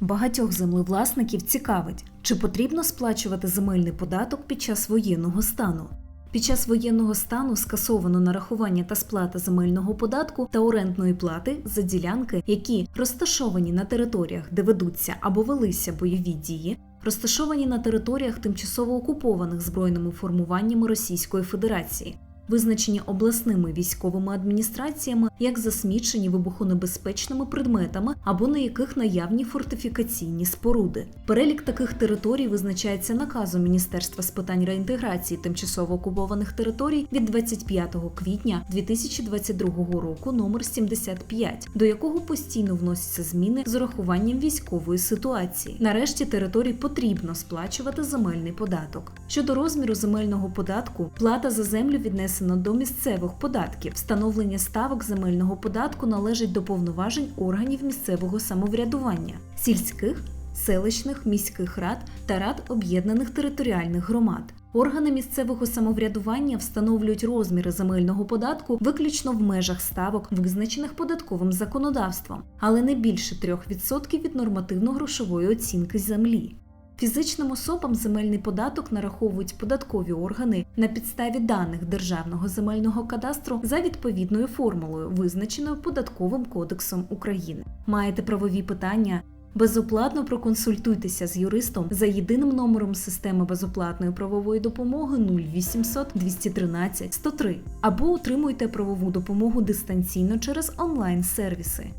Багатьох землевласників цікавить, чи потрібно сплачувати земельний податок під час воєнного стану. Під час воєнного стану скасовано нарахування та сплата земельного податку та орендної плати за ділянки, які розташовані на територіях, де ведуться або велися бойові дії, розташовані на територіях тимчасово окупованих збройними формуваннями Російської Федерації, визначені обласними військовими адміністраціями як засмічені вибухонебезпечними предметами або на яких наявні фортифікаційні споруди. Перелік таких територій визначається наказом Міністерства з питань реінтеграції тимчасово окупованих територій від 25 квітня 2022 року номер 75, до якого постійно вносяться зміни з урахуванням військової ситуації. Нарешті територій потрібно сплачувати земельний податок. Щодо розміру земельного податку, плата за землю віднесена до місцевих податків. Встановлення ставок земельного податку належить до повноважень органів місцевого самоврядування, сільських, селищних, міських рад та рад об'єднаних територіальних громад. Органи місцевого самоврядування встановлюють розміри земельного податку виключно в межах ставок, визначених податковим законодавством, але не більше 3% від нормативно-грошової оцінки землі. Фізичним особам земельний податок нараховують податкові органи на підставі даних Державного земельного кадастру за відповідною формулою, визначеною Податковим кодексом України. Маєте правові питання? Безоплатно проконсультуйтеся з юристом за єдиним номером системи безоплатної правової допомоги 0800 213 103 або отримуйте правову допомогу дистанційно через онлайн-сервіси.